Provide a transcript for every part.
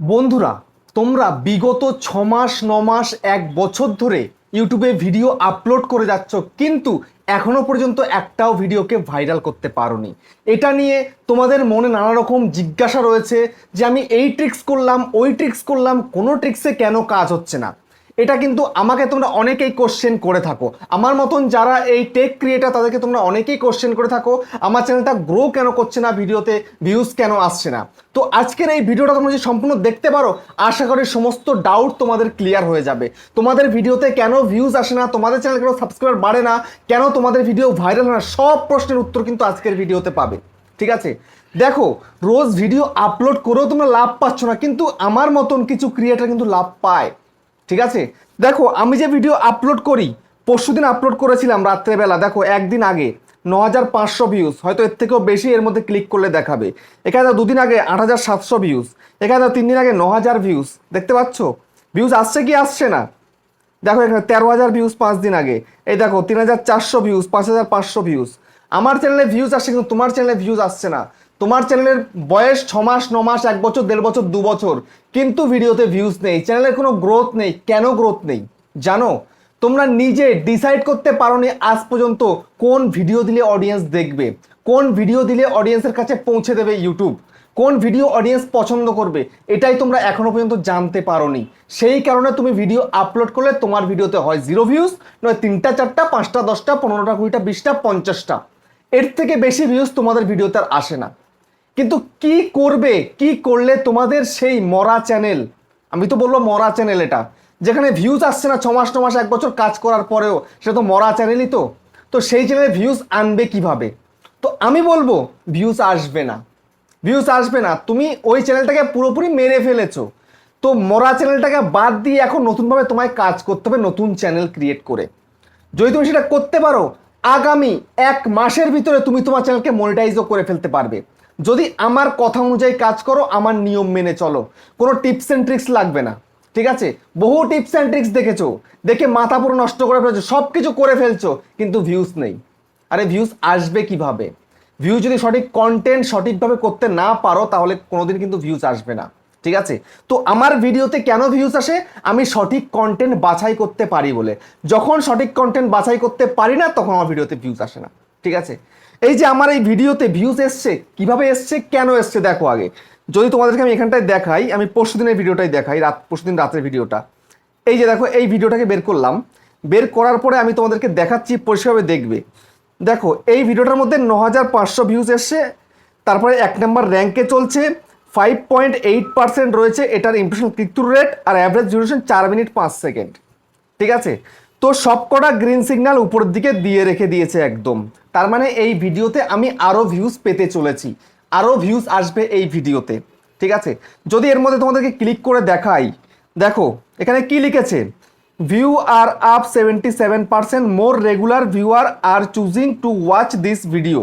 বন্ধুরা, তোমরা বিগত ছ মাস ন মাস এক বছর ধরে ইউটিউবে ভিডিও আপলোড করে যাচ্ছ, কিন্তু এখনও পর্যন্ত একটাও ভিডিওকে ভাইরাল করতে পারোনি। এটা নিয়ে তোমাদের মনে নানা রকম জিজ্ঞাসা রয়েছে যে আমি এই ট্রিক্স করলাম, ওই ট্রিক্স করলাম, কোনো ট্রিক্সে কেন কাজ হচ্ছে না? এটা কিন্তু আমাকে তোমরা অনেকেই কোশ্চেন করে থাকো। আমার মতন যারা এই টেক ক্রিয়েটার তাদেরকে তোমরা অনেকেই কোশ্চেন করে থাকো, আমার চ্যানেলটা গ্রো কেন করছে না, ভিডিওতে ভিউজ কেন আসছে না? তো আজকের এই ভিডিওটা তোমরা যদি সম্পূর্ণ দেখতে পারো, আশা করি সমস্ত ডাউট তোমাদের ক্লিয়ার হয়ে যাবে। তোমাদের ভিডিওতে কেন ভিউজ আসে না, তোমাদের চ্যানেল কেন সাবস্ক্রাইবার বাড়ে না, কেন তোমাদের ভিডিও ভাইরাল হয় না, সব প্রশ্নের উত্তর কিন্তু আজকের ভিডিওতে পাবে। ঠিক আছে? দেখো, রোজ ভিডিও আপলোড করেও তোমরা লাভ পাচ্ছ না, কিন্তু আমার মতন কিছু ক্রিয়েটার কিন্তু লাভ পায়। ঠিক আছে? দেখো, আমি যে ভিডিও আপলোড করি, পরশু দিন আপলোড করেছিলাম রাত্রেবেলা। দেখো, একদিন আগে ন হাজার পাঁচশো ভিউজ হয়তো এর থেকেও বেশি এর মধ্যে ক্লিক করলে দেখাবে। এখানে দুদিন আগে আট হাজার সাতশো ভিউজ এখানে তিন দিন আগে ন হাজার ভিউজ দেখতে পাচ্ছ? ভিউজ আসছে কি আসছে না? দেখো, এখানে তেরো হাজার ভিউজ পাঁচ দিন আগে। এই দেখো, তিন হাজার চারশো ভিউজ পাঁচ হাজার পাঁচশো ভিউজ আমার চ্যানেলে ভিউজ আসছে, কিন্তু তোমার চ্যানেলে ভিউজ আসছে না। তোমার চ্যানেলের বয়স ছ মাস, ন মাস, এক বছর, দেড় বছর, দু বছর, কিন্তু ভিডিওতে ভিউজ নেই, চ্যানেলের কোনো গ্রোথ নেই, কেন গ্রোথ নেই? জানো? তোমরা নিজে ডিসাইড করতে পারোনি আজ পর্যন্ত কোন ভিডিও দিলে অডিয়েন্স দেখবে, কোন ভিডিও দিলে অডিয়েন্সের কাছে পৌঁছে দেবে ইউটিউব কোন ভিডিও অডিয়েন্স পছন্দ করবে, এটাই তোমরা এখনও পর্যন্ত জানতে পারোনি। সেই কারণে তুমি ভিডিও আপলোড করলে তোমার ভিডিওতে হয় জিরো ভিউজ নয় তিনটা, চারটা, পাঁচটা, দশটা, পনেরোটা, কুড়িটা, বিশটা, পঞ্চাশটা। এর থেকে বেশি ভিউজ তোমাদের ভিডিওতে আর আসে না। কিন্তু কি করবে, কি করলে তোমাদের সেই মরা চ্যানেল আমি তো বলব মরা চ্যানেল এটা, যেখানে ভিউজ আসছে না ছমাস মাস এক বছর কাজ করার পরেও, সেটা তো মরা চ্যানেলই তো তো সেই চ্যানেলে ভিউজ আনবে কীভাবে? তো আমি বলব ভিউজ আসবে না ভিউজ আসবে না, তুমি ওই চ্যানেলটাকে পুরোপুরি মেরে ফেলেছো, তো মরা চ্যানেলটাকে বাদ দিয়ে এখন নতুনভাবে তোমায় কাজ করতে হবে নতুন চ্যানেল ক্রিয়েট করে, যদি তুমি সেটা করতে পারো, আগামী এক মাসের ভিতরে তুমি তোমার চ্যানেলকে মনিটাইজও করে ফেলতে পারবে। যদি আমার কথা অনুযায়ী কাজ করো, আমার নিয়ম মেনে চলো। কোনো টিপস অ্যান্ড ট্রিক্স লাগবে না। ঠিক আছে? বহু টিপস অ্যান্ড ট্রিক্স দেখেছ। দেখে মাথা পুরো নষ্ট করে ফেলছো। সব কিছু করে ফেলছো, কিন্তু ভিউজ নেই। আরে ভিউজ আসবে কীভাবে? ভিউ যদি সঠিক কন্টেন্ট সঠিকভাবে করতে না পারো, তাহলে কোনোদিন কিন্তু ভিউজ আসবে না। ঠিক আছে? তো আমার ভিডিওতে কেন ভিউজ আসে? আমি সঠিক কন্টেন্ট বাছাই করতে পারি বলে। যখন সঠিক কন্টেন্ট বাছাই করতে পারি না, তখন আমার ভিডিওতে ভিউজ আসে না। ঠিক আছে? এই যে আমার এই ভিডিওতে ভিউজ এসছে, কীভাবে এসছে, কেন এসছে দেখো আগে। যদি তোমাদেরকে আমি এখানটায় দেখাই, আমি পরশু দিনের ভিডিওটাই দেখাই, রাত পরশু দিন রাতের ভিডিওটা। এই যে দেখো, এই ভিডিওটাকে বের করলাম। বের করার পরে আমি তোমাদেরকে দেখাচ্ছি, পরিষ্কারভাবে দেখবে। দেখো, এই ভিডিওটার মধ্যে ন হাজার পাঁচশো ভিউজ এসছে। তারপরে এক নম্বর র্যাঙ্কে চলছে। ফাইভ পয়েন্ট এইট পার্সেন্ট রয়েছে এটার ইমপ্রেশন ক্লিক রেট আর অ্যাভারেজ ডিউরেশন চার মিনিট পাঁচ সেকেন্ড ঠিক আছে? তো সবকটা গ্রিন সিগন্যাল উপরের দিকে দিয়ে রেখে দিয়েছে একদম। তার মানে এই ভিডিওতে আমি আরও ভিউজ পেতে চলেছি। আরও ভিউজ আসবে এই ভিডিওতে, ঠিক আছে? যদি এর মধ্যে তোমাদেরকে ক্লিক করে দেখাই, দেখো, এখানে কি লিখেছে? View are up seventy seven percent more regular viewer are choosing to watch this video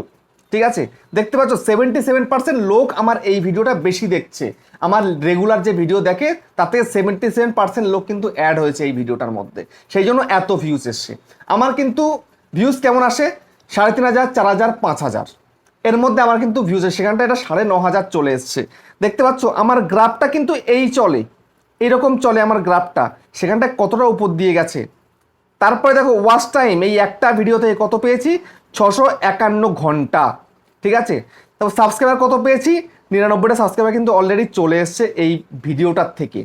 ঠিক আছে? দেখতে পাচ্ছ সেভেন্টি সেভেন পার্সেন্ট লোক আমার এই ভিডিওটা বেশি দেখছে। আমার রেগুলার যে ভিডিও দেখে, তাতে সেভেন্টি সেভেন পার্সেন্ট লোক কিন্তু অ্যাড হয়েছে এই ভিডিওটার মধ্যে। সেই জন্য এত ভিউজ এসছে। আমার কিন্তু ভিউজ কেমন আসে? সাড়ে তিন হাজার, চার হাজার, পাঁচ হাজার। এর মধ্যে আমার কিন্তু ভিউজ সেখানটা এটা সাড়ে ন হাজার চলে এসছে। দেখতে পাচ্ছ, আমার গ্রাফটা কিন্তু এই চলে। এইরকম চলে আমার গ্রাফটা সেখানটায় কতটা উপর দিয়ে গেছে? তারপরে দেখো ওয়াচ টাইম এই একটা ভিডিওতে কত পেয়েছি? ছশো একান্ন ঘণ্টা। ঠিক আছে? তারপর সাবস্ক্রাইবার কত পেয়েছি? নিরানব্বইটা সাবস্ক্রাইবার কিন্তু অলরেডি চলে এসছে এই ভিডিওটার থেকে।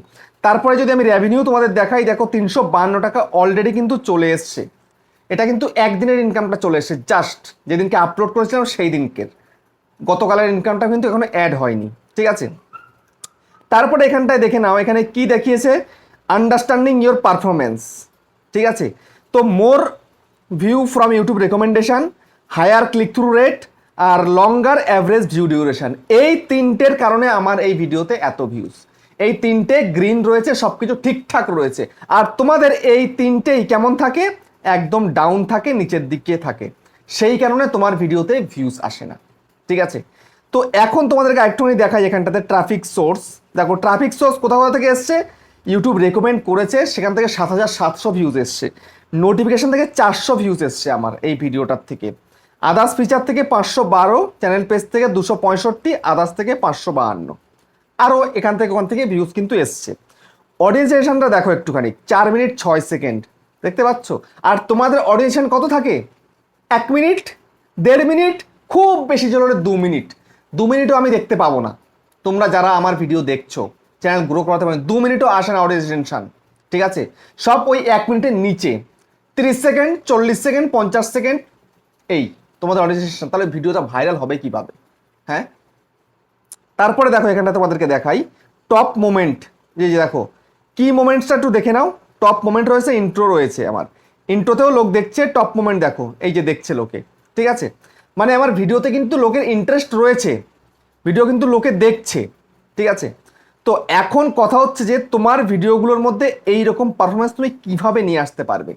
তারপরে যদি আমি রেভিনিউ তোমাদের দেখাই, দেখো তিনশো বান্ন টাকা অলরেডি কিন্তু চলে এসছে। এটা কিন্তু একদিনের ইনকামটা চলে এসেছে জাস্ট যেদিনকে আপলোড করেছিলাম সেই দিনকের। গতকালের ইনকামটা কিন্তু এখনও অ্যাড হয়নি, ঠিক আছে? তারপরে এখানটায় দেখে নাও, এখানে কি দেখিয়েছে? আন্ডারস্ট্যান্ডিং ইয়োর পারফরমেন্স ঠিক আছে? তো more view from YouTube recommendation, higher click through rate, R longer average view duration এই তিনটের কারণে আমার এই ভিডিওতে এত ভিউজ এই তিনটে গ্রিন রয়েছে সব কিছু ঠিকঠাক রয়েছে। আর তোমাদের এই তিনটেই কেমন থাকে? একদম ডাউন থাকে, নিচের দিকে থাকে। সেই কারণে তোমার ভিডিওতে ভিউজ আসে না। ঠিক আছে? তো এখন তোমাদেরকে একটুখানি দেখাই এখানটাতে ট্রাফিক সোর্স দেখো ট্রাফিক সোর্স কোথাও কোথা থেকে এসছে? ইউটিউব রেকমেন্ড করেছে, সেখান থেকে সাত হাজার সাতশো ভিউজ এসছে। নোটিফিকেশন থেকে চারশো ভিউজ এসছে আমার এই ভিডিওটার থেকে। আদার্স ফিচার থেকে পাঁচশো বারো চ্যানেল পেজ থেকে দুশো পঁয়ষট্টি আদার্স থেকে পাঁচশো বাহান্ন। আরও এখান থেকে ওখান থেকে ভিউজ কিন্তু এসছে। অডিয়েন্স দেখো একটুখানি, চার মিনিট ছয় সেকেন্ড দেখতে পাচ্ছ? আর তোমাদের অডিয়েন্স কত থাকে? এক মিনিট, দেড় মিনিট, খুব বেশি জোরে দু মিনিট। দু মিনিটও আমি দেখতে পাবো না। তোমরা যারা আমার ভিডিও দেখছ চ্যানেল গ্রো করাতে পারেন দু মিনিটও আসে না অডিয়েন্স টেনশন ঠিক আছে? সব ওই এক মিনিটের নিচে। তিরিশ সেকেন্ড, চল্লিশ সেকেন্ড, পঞ্চাশ সেকেন্ড, এই, তোমাদের অডিয়েন্স তাহলে ভিডিওটা ভাইরাল হবে কীভাবে? হ্যাঁ? তারপরে দেখো, এখানটা তোমাদেরকে দেখাই। টপ মোমেন্ট যে দেখো, কি মোমেন্টসটা একটু দেখে নাও। টপ মোমেন্ট রয়েছে ইন্ট্রো রয়েছে আমার। ইন্ট্রোতেও লোক দেখছে টপ মোমেন্ট দেখো, এই যে দেখছে লোকে। ঠিক আছে? মানে আমার ভিডিওতে কিন্তু লোকের ইন্টারেস্ট রয়েছে ভিডিও কিন্তু লোকে দেখছে, ঠিক আছে? তো এখন কথা হচ্ছে যে, তোমার ভিডিওগুলোর মধ্যে এই রকম পারফরমেন্স তুমি কীভাবে নিয়ে আসতে পারবে?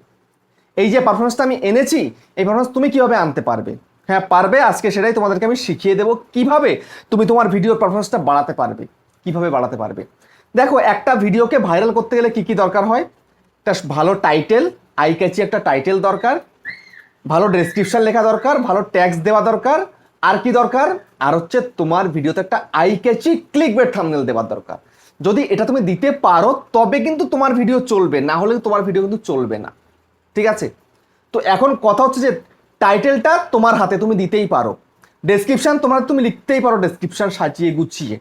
এই যে পারফরমেন্সটা আমি এনেছি, এই পারফরমেন্স তুমি কীভাবে আনতে পারবে? হ্যাঁ পারবে, আজকে সেটাই তোমাদেরকে আমি শিখিয়ে দেবো কীভাবে তুমি তোমার ভিডিওর পারফরমেন্সটা বাড়াতে পারবে, কীভাবে বাড়াতে পারবে। দেখো, একটা ভিডিওকে ভাইরাল করতে গেলে কি কি দরকার হয়? একটা ভালো টাইটেল আই ক্যাচি একটা টাইটেল দরকার, ভালো ডেসক্রিপশন লেখা দরকার, ভালো ট্যাক্স দেওয়া দরকার, আর কি দরকার? আর হচ্ছে তোমার ভিডিওতে একটা eye catchy click bait thumbnail দেওয়ার দরকার। যদি এটা তুমি দিতে পারো, তবে কিন্তু তোমার ভিডিও চলবে, না হলে তোমার ভিডিও কিন্তু চলবে না। ঠিক আছে? তো এখন কথা হচ্ছে যে টাইটেলটা তোমার হাতে তুমি দিতেই পারো। ডেসক্রিপশন তোমার তুমি লিখতেই পারো ডেসক্রিপশন সাজিয়ে গুছিয়ে।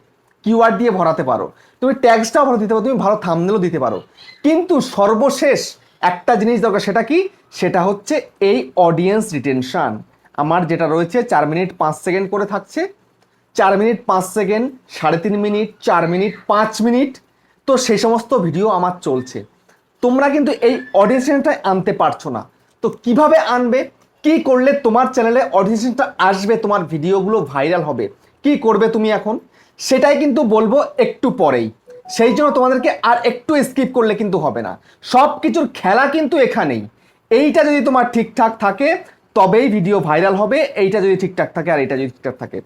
কিওয়ার্ড দিয়ে ভরাতে পারো। তুমি ট্যাক্সটাও ভালো দিতে পারো, তুমি ভালো থামনেলও দিতে পারো। কিন্তু সর্বশেষ একটা জিনিস দরকার, সেটা কি? সেটা হচ্ছে এই অডিয়েন্স রিটেনশন আমার যেটা রয়েছে, চার মিনিট পাঁচ সেকেন্ড করে থাকছে। চার মিনিট পাঁচ সেকেন্ড, সাড়ে তিন মিনিট, চার মিনিট, পাঁচ মিনিট। তো সেই সমস্ত ভিডিও আমার চলছে। তোমরা কিন্তু এই অডিয়েন্সটা আনতে পারছ না। তো কীভাবে আনবে? কি করলে তোমার চ্যানেলে অডিয়েন্সটা আসবে, তোমার ভিডিওগুলো ভাইরাল হবে? কি করবে তুমি এখন? সেটাই কিন্তু বলব একটু পরেই। সেই জন্য তোমাদেরকে আর একটু স্কিপ করলে কিন্তু হবে না। সব কিছুর খেলা কিন্তু এখানেই। এইটা যদি তোমার ঠিকঠাক থাকে, তবেই ভিডিও ভাইরাল হবে। এইটা যদি ঠিকঠাক থাকে আর এইটা যদি ঠিকঠাক থাকে।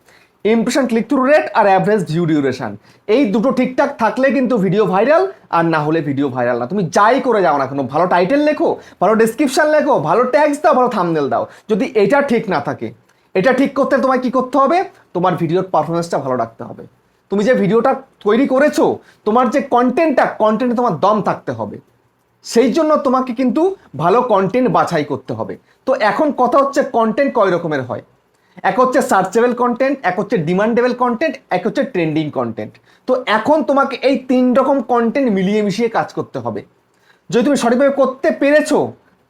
ইমপ্রেশন ক্লিক থ্রু রেট আর অ্যাভারেজ ভিউ ডিউরেশন এই দুটো ঠিকঠাক থাকলে কিন্তু ভিডিও ভাইরাল আর না হলে ভিডিও ভাইরাল না। তুমি যাই করে যাও না কেন, ভালো টাইটেল লেখো, ভালো ডেসক্রিপশন লেখো, ভালো ট্যাক্স দাও, ভালো থামনেল দাও। যদি এটা ঠিক না থাকে, এটা ঠিক করতে তোমায় কি করতে হবে? তোমার ভিডিওর পারফরমেন্সটা ভালো রাখতে হবে। তুমি যে ভিডিওটা তৈরি করেছ, তোমার যে কন্টেন্টটা কন্টেন্টে তোমার দম থাকতে হবে। সেই জন্য তোমাকে কিন্তু ভালো কন্টেন্ট বাছাই করতে হবে। তো এখন কথা হচ্ছে কন্টেন্ট কয় রকমের হয়? এক হচ্ছে সার্চেবল কন্টেন্ট এক হচ্ছে ডিমান্ডেবল কন্টেন্ট এক হচ্ছে ট্রেন্ডিং কন্টেন্ট তো এখন তোমাকে এই তিন রকম কন্টেন্ট মিলিয়ে মিশিয়ে কাজ করতে হবে। যদি তুমি সঠিকভাবে করতে পেরেছ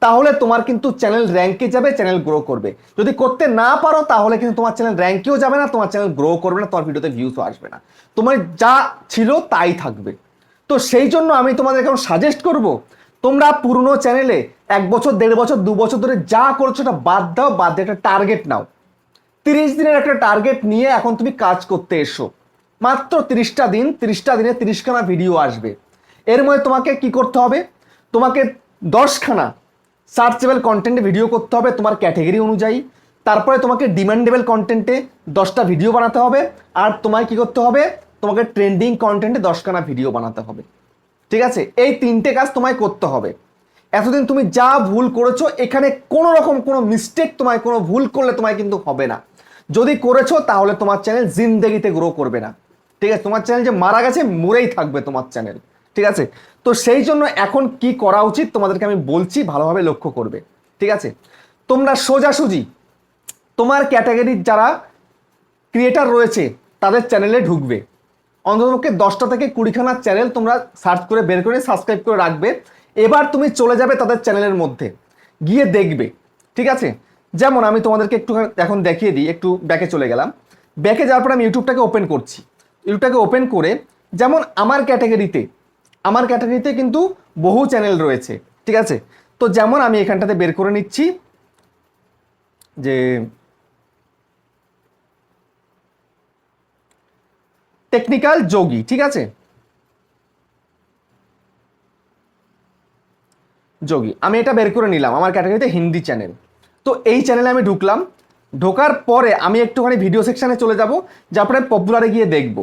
তাহলে তোমার কিন্তু চ্যানেল র্যাঙ্কে যাবে চ্যানেল গ্রো করবে। যদি করতে না পারো, তাহলে কিন্তু তোমার চ্যানেল র্যাঙ্কেও যাবে না, তোমার চ্যানেল গ্রো করবে না, তোমার ভিডিওতে ভিউসও আসবে না। তোমার যা ছিল তাই থাকবে। তো সেই জন্য আমি তোমাদেরকে এখন সাজেস্ট করব, তোমরা পুরনো চ্যানেলে এক বছর, দেড় বছর, দু বছর ধরে যা করছ ওটা বাদ দাও, বাদ দিয়ে একটা টার্গেট নাও। তিরিশ দিনের একটা টার্গেট নিয়ে এখন তুমি কাজ করতে এসো। মাত্র তিরিশটা দিন, তিরিশটা দিনে তিরিশখানা ভিডিও আসবে। এর মধ্যে তোমাকে কি করতে হবে? তোমাকে দশখানা সার্চেবল কন্টেন্টে ভিডিও করতে হবে তোমার ক্যাটেগরি অনুযায়ী। তারপরে তোমাকে ডিমান্ডেবল কন্টেন্টে দশটা ভিডিও বানাতে হবে। আর তোমায় কি করতে হবে? তোমাকে ট্রেন্ডিং কন্টেন্টে দশখানা ভিডিও বানাতে হবে। ঠিক আছে? এই তিনটে কাজ তোমায় করতে হবে। এতদিন তুমি যা ভুল করেছ, এখানে কোনো রকম কোনো মিস্টেক তোমায়, কোনো ভুল করলে তোমায় কিন্তু হবে না। যদি করেছ, তাহলে তোমার চ্যানেল জিন্দেগিতে গ্রো করবে না। ঠিক আছে? তোমার চ্যানেল যে মারা গেছে, মরেই থাকবে তোমার চ্যানেল ঠিক আছে? তো সেই জন্য এখন কি করা উচিত তোমাদেরকে আমি বলছি, ভালোভাবে লক্ষ্য করবে। ঠিক আছে? তোমরা সোজাসুজি তোমার ক্যাটাগরির যারা ক্রিয়েটার রয়েছে, তাদের চ্যানেলে ঢুকবে। অন্ততপক্ষে দশটা থেকে কুড়িখানা চ্যানেল তোমরা সার্চ করে, বের করে সাবস্ক্রাইব করে রাখবে। এবার তুমি চলে যাবে তাদের চ্যানেলের মধ্যে, গিয়ে দেখবে। ঠিক আছে? যেমন আমি তোমাদেরকে একটু এখন দেখিয়ে দিই, একটু ব্যাকে চলে গেলাম। ব্যাকে যাওয়ার পর আমি ইউটিউবটাকে ওপেন করছি। ইউটিউবটাকে ওপেন করে, যেমন আমার ক্যাটাগরিতে আমার ক্যাটাগরিতে কিন্তু বহু চ্যানেল রয়েছে, ঠিক আছে? তো যেমন আমি এখানটাতে বের করে নিচ্ছি, যে টেকনিক্যাল যোগী, ঠিক আছে? যোগী, আমি এটা বের করে নিলাম, আমার ক্যাটাগরিতে হিন্দি চ্যানেল তো এই চ্যানেলে আমি ঢুকলাম, ঢোকার পরে আমি একটুখানি ভিডিও সেকশানে চলে যাব যারপরে পপুলারে গিয়ে দেখব।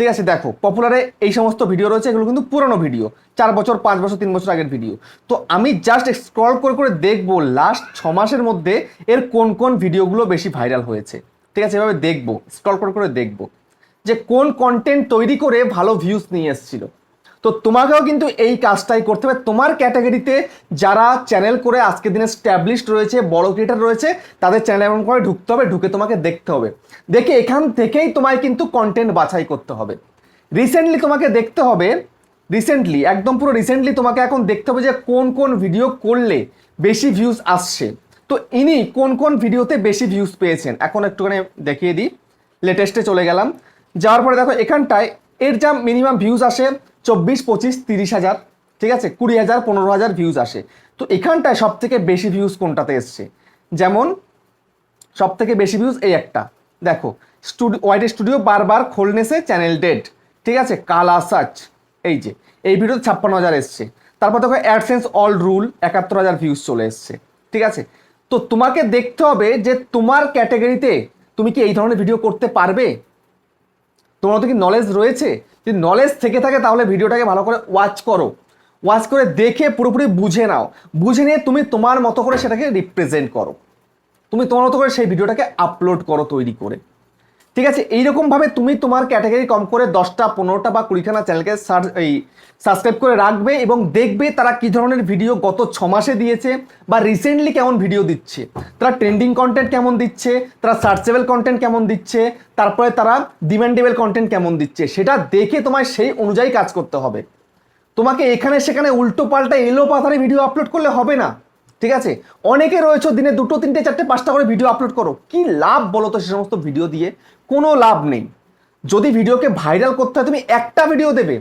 ঠিক আছে, দেখো পপুলারে এই সমস্ত ভিডিও রয়েছে, এগুলো কিন্তু পুরনো ভিডিও চার বছর, পাঁচ বছর, তিন বছর আগের ভিডিও তো আমি জাস্ট স্ক্রল করে করে দেখব লাস্ট ছ মাসের মধ্যে এর কোন কোন ভিডিওগুলো বেশি ভাইরাল হয়েছে। ঠিক আছে, এভাবে দেখব স্ক্রল করে করে দেখব। যে কোন কন্টেন্ট তৈরি করে ভালো ভিউস নিয়ে এসেছিল। তো তোমাকেও কিন্তু এই কাজটাই করতে হবে। তোমার ক্যাটাগরিতে যারা চ্যানেল করে আজকের দিনে স্ট্যাবলিশড রয়েছে, বড় ক্রিয়েটার রয়েছে, তাদের চ্যানেল এমন করে ঢুকতে হবে, ঢুকে তোমাকে দেখতে হবে। দেখে এখান থেকেই তোমায় কিন্তু কন্টেন্ট বাছাই করতে হবে। রিসেন্টলি তোমাকে দেখতে হবে রিসেন্টলি একদম পুরো রিসেন্টলি তোমাকে এখন দেখতে হবে যে কোন কোন ভিডিও করলে বেশি ভিউজ আসছে। তো ইনি কোন কোন ভিডিওতে বেশি ভিউজ পেয়েছেন? এখন একটুখানি দেখিয়ে দিই। লেটেস্টে চলে গেলাম। যাওয়ার পরে দেখো, এখানটায় এর যা মিনিমাম ভিউজ আসে চব্বিশ, পঁচিশ, তিরিশ হাজার, ঠিক আছে? কুড়ি হাজার, পনেরো হাজার ভিউজ আসে। তো এখানটায় সব থেকে বেশি ভিউজ কোনটাতে এসছে? যেমন সব থেকে বেশি ভিউজ এই একটা। দেখো স্টুডিও ওয়াইড স্টুডিও বারবার খোলনেসে চ্যানেল ডেড ঠিক আছে? কালা সার্চ এই যে, এই ভিডিওতে ছাপ্পান্ন হাজার এসছে। তারপর দেখো অ্যাডসেন্স অল রুল একাত্তর হাজার ভিউজ চলে এসছে, ঠিক আছে? তো তোমাকে দেখতে হবে যে তোমার ক্যাটাগরিতে তুমি কি এই ধরনের ভিডিও করতে পারবে? তোমার তো কি নলেজ রয়েছে? যদি নলেজ থেকে থাকে তাহলে ভিডিওটাকে ভালো করে ওয়াচ করো। ওয়াচ করে দেখে পুরোপুরি বুঝে নাও। বুঝে নিয়ে তুমি তোমার মতো করে সেটাকে রিপ্রেজেন্ট করো। তুমি তোমার মতো করে সেই ভিডিওটাকে আপলোড করো তৈরি করে। ঠিক আছে, এইরকমভাবে তুমি তোমার ক্যাটাগরি কম করে দশটা, পনেরোটা বা কুড়িখানা চ্যানেলকে এই সাবস্ক্রাইব করে রাখবে এবং দেখবে তারা কী ধরনের ভিডিও গত ছ মাসে দিয়েছে বা রিসেন্টলি কেমন ভিডিও দিচ্ছে। তারা ট্রেন্ডিং কন্টেন্ট কেমন দিচ্ছে, তারা সার্চেবল কন্টেন্ট কেমন দিচ্ছে, তারপরে তারা ডিমান্ডেবল কন্টেন্ট কেমন দিচ্ছে, সেটা দেখে তোমায় সেই অনুযায়ী কাজ করতে হবে। তোমাকে এখানে সেখানে উল্টো পাল্টা এলো পাথারে ভিডিও আপলোড করলে হবে না। ঠিক আছে? অনেকে রয়েছে দিনে দুটো, তিনটে, চারটে, পাঁচটা করে ভিডিও আপলোড করো। কি লাভ বলো তো সে সমস্ত ভিডিও দিয়ে? কোনো লাভ নেই। যদি ভিডিওকে ভাইরাল করতে হয়, তুমি একটা ভিডিও দেবে।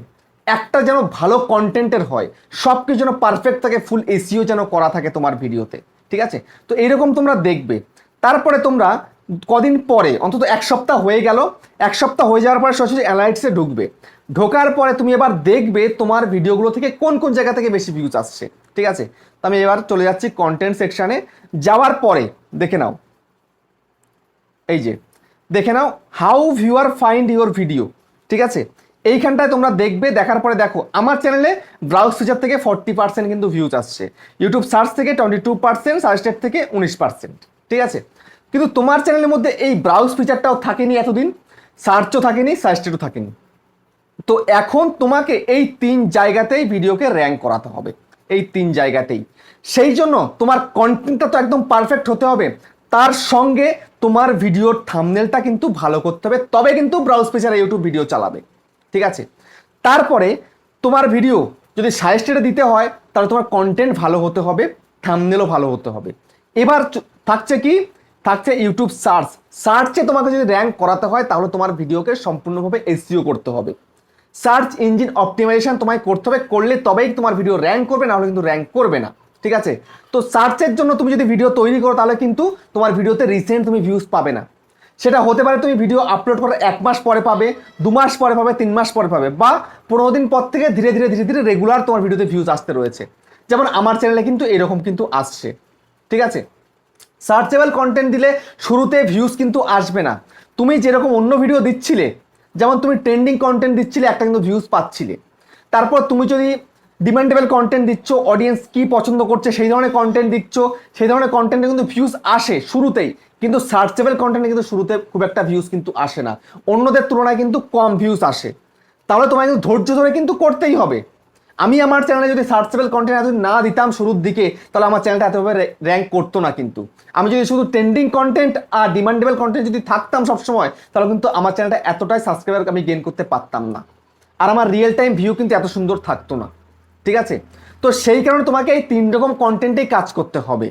একটা যেন ভালো কন্টেন্টের হয়। সব কিছু যেন পারফেক্ট থাকে ফুল এসিও যেন করা থাকে তোমার ভিডিওতে ঠিক আছে? তো এইরকম তোমরা দেখবে। তারপরে তোমরা কদিন পরে, অন্তত এক সপ্তাহ হয়ে গেল, এক সপ্তাহ হয়ে যাওয়ার পরে সরাসরি অ্যালাইটসে ঢুকবে। ঢোকার পরে তুমি এবার দেখবে তোমার ভিডিওগুলো থেকে কোন কোন জায়গা থেকে বেশি ভিউজ আসছে, ঠিক আছে? তো আমি এবার চলে যাচ্ছি কন্টেন্ট সেকশানে যাওয়ার পরে, দেখে নাও। এই যে, দেখে নাও how viewer find your video ঠিক আছে? এইখানটায় তোমরা দেখবে, দেখার পরে দেখো, আমার চ্যানেলে ব্রাউজ ফিচার থেকে ফর্টি পার্সেন্ট কিন্তু ভিউজ আসছে। ইউটিউব সার্চ থেকে টোয়েন্টি টু পার্সেন্ট সাজেস্টেড থেকে উনিশ পার্সেন্ট ঠিক আছে? কিন্তু তোমার চ্যানেলের মধ্যে এই ব্রাউজ ফিচারটাও থাকেনি এতদিন সার্চও থাকেনি সাজেস্টেডও থাকেনি। তো এখন তোমাকে এই তিন জায়গাতেই ভিডিওকে র্যাঙ্ক করাতে হবে, এই তিন জায়গাতেই। সেই জন্য তোমার কন্টেন্টটা তো একদম পারফেক্ট হতে হবে, তার সঙ্গে তোমার ভিডিওর থামনেলটা কিন্তু ভালো করতে হবে, তবে কিন্তু ব্রাউজ পেজার ইউটিউব ভিডিও চালাবে, ঠিক আছে? তারপরে তোমার ভিডিও যদি সাজেস্টেডে দিতে হয়, তাহলে তোমার কন্টেন্ট ভালো হতে হবে থামনেলও ভালো হতে হবে। এবার থাকছে কি থাকছে ইউটিউব সার্চ সার্চে তোমাকে যদি র্যাঙ্ক করাতে হয়, তাহলে তোমার ভিডিওকে সম্পূর্ণভাবে এসিও করতে হবে। সার্চ ইঞ্জিন অপটিমাইজেশন তোমায় করতে হবে, করলে তবেই তোমার ভিডিও র্যাঙ্ক করবে না হলে কিন্তু র্যাঙ্ক করবে না। ঠিক আছে? তো সার্চের জন্য তুমি যদি ভিডিও তৈরি করো, তাহলে কিন্তু তোমার ভিডিওতে রিসেন্ট তুমি ভিউজ পাবে না। সেটা হতে পারে তুমি ভিডিও আপলোড করার এক মাস পরে পাবে, দু মাস পরে পাবে, তিন মাস পরে পাবে, বা পনেরো দিন পর থেকে ধীরে ধীরে ধীরে ধীরে রেগুলার তোমার ভিডিওতে ভিউজ আসতে রয়েছে। যেমন আমার চ্যানেলে কিন্তু এরকম কিন্তু আসছে। ঠিক আছে? সার্চেবল কন্টেন্ট দিলে শুরুতে ভিউজ কিন্তু আসবে না। তুমি যেরকম অন্য ভিডিও দিচ্ছিলে, যেমন তুমি ট্রেন্ডিং কন্টেন্ট দিচ্ছিলে, একটা কিন্তু ভিউজ পাচ্ছিলে। তারপর তুমি যদি ডিমান্ডেবল কন্টেন্ট দিচ্ছ অডিয়েন্স কি পছন্দ করছে, সেই ধরনের কন্টেন্ট দিচ্ছ, সেই ধরনের কন্টেন্টে কিন্তু ভিউজ আসে শুরুতেই, কিন্তু সার্চেবল কন্টেন্টে কিন্তু শুরুতে খুব একটা ভিউজ কিন্তু আসে না। অন্যদের তুলনায় কিন্তু কম ভিউজ আসে। তাহলে তোমায় কিন্তু ধৈর্য ধরে কিন্তু করতেই হবে। আমি আমার চ্যানেলে যদি সার্চেবল কন্টেন্ট এত না দিতাম শুরুর দিকে, তাহলে আমার চ্যানেলটা এতভাবে র্যাঙ্ক করতো না কিন্তু। আমি যদি শুধু ট্রেন্ডিং কন্টেন্ট আর ডিমান্ডেবল কন্টেন্ট যদি থাকতাম সবসময়, তাহলে কিন্তু আমার চ্যানেলটা এতটাই সাবস্ক্রাইবার আমি গেন করতে পারতাম না। আর আমার রিয়েল টাইম ভিউ কিন্তু এত সুন্দর থাকতো না। ঠিক আছে? তো সেই কারণে তোমাকে এই তিন রকম কন্টেন্টেই কাজ করতে হবে।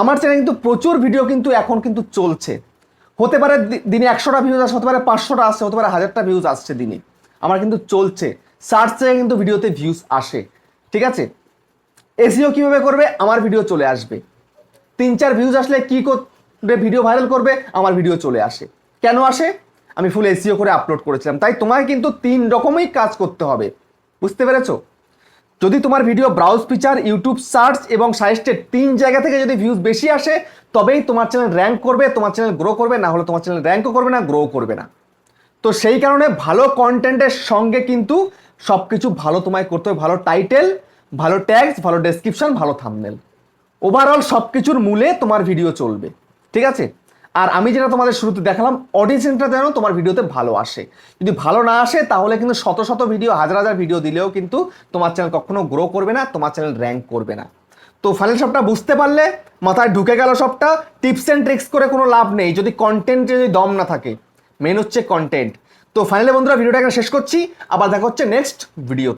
আমার চ্যানেলে কিন্তু প্রচুর ভিডিও কিন্তু এখন কিন্তু চলছে। হতে পারে দিনে একশোটা ভিউজ আসে, হতে পারে পাঁচশোটা আসছে হতে পারে হাজারটা ভিউজ আসছে দিনে। আমার কিন্তু চলছে। সার্চ থেকে কিন্তু ভিডিওতে ভিউজ আসে, ঠিক আছে? এসিও কীভাবে করবে? আমার ভিডিও চলে আসবে। তিন চার ভিউজ আসলে কি করে ভিডিও ভাইরাল করবে? আমার ভিডিও চলে আসে। কেন আসে? আমি ফুল এসিও করে আপলোড করেছিলাম। তাই তোমায় কিন্তু তিন রকমই কাজ করতে হবে। বুঝতে পেরেছ? যদি তোমার video browse feature YouTube search এবং সাজেস্টেড তিন জায়গা থেকে যদি ভিউজ বেশি আসে, তবেই তোমার চ্যানেল র্যাঙ্ক করবে, তোমার চ্যানেল গ্রো করবে, না হলে তোমার চ্যানেল র্যাঙ্কও করবে না গ্রো করবে না। তো সেই কারণে ভালো কন্টেন্টের সঙ্গে কিন্তু সব কিছু ভালো তোমায় করতে হবে, ভালো টাইটেল ভালো ট্যাগস ভালো ডেসক্রিপশন ভালো থামনেল ওভারঅল সব কিছুর মূলে তোমার ভিডিও চলবে, ঠিক আছে? আর আমি যেটা তোমাদের শুরুতে দেখালাম অডিয়েন্সটা যেন তোমার ভিডিওতে ভালো আসে। যদি ভালো না আসে, তাহলে কিন্তু শত শত ভিডিও হাজার হাজার ভিডিও দিলেও কিন্তু তোমার চ্যানেল কখনো গ্রো করবে না, তোমার চ্যানেল র্যাঙ্ক করবে না। তো ফাইনাল সবটা বুঝতে পারলে, মাথায় ঢুকে গেল সবটা টিপস অ্যান্ড ট্রিক্স করে কোনো লাভ নেই। যদি কন্টেন্টে যদি দম না থাকে মেন হচ্ছে কন্টেন্ট তো ফাইনালি বন্ধুরা ভিডিওটা এখানে শেষ করছি। আবার দেখা হচ্ছে নেক্সট ভিডিও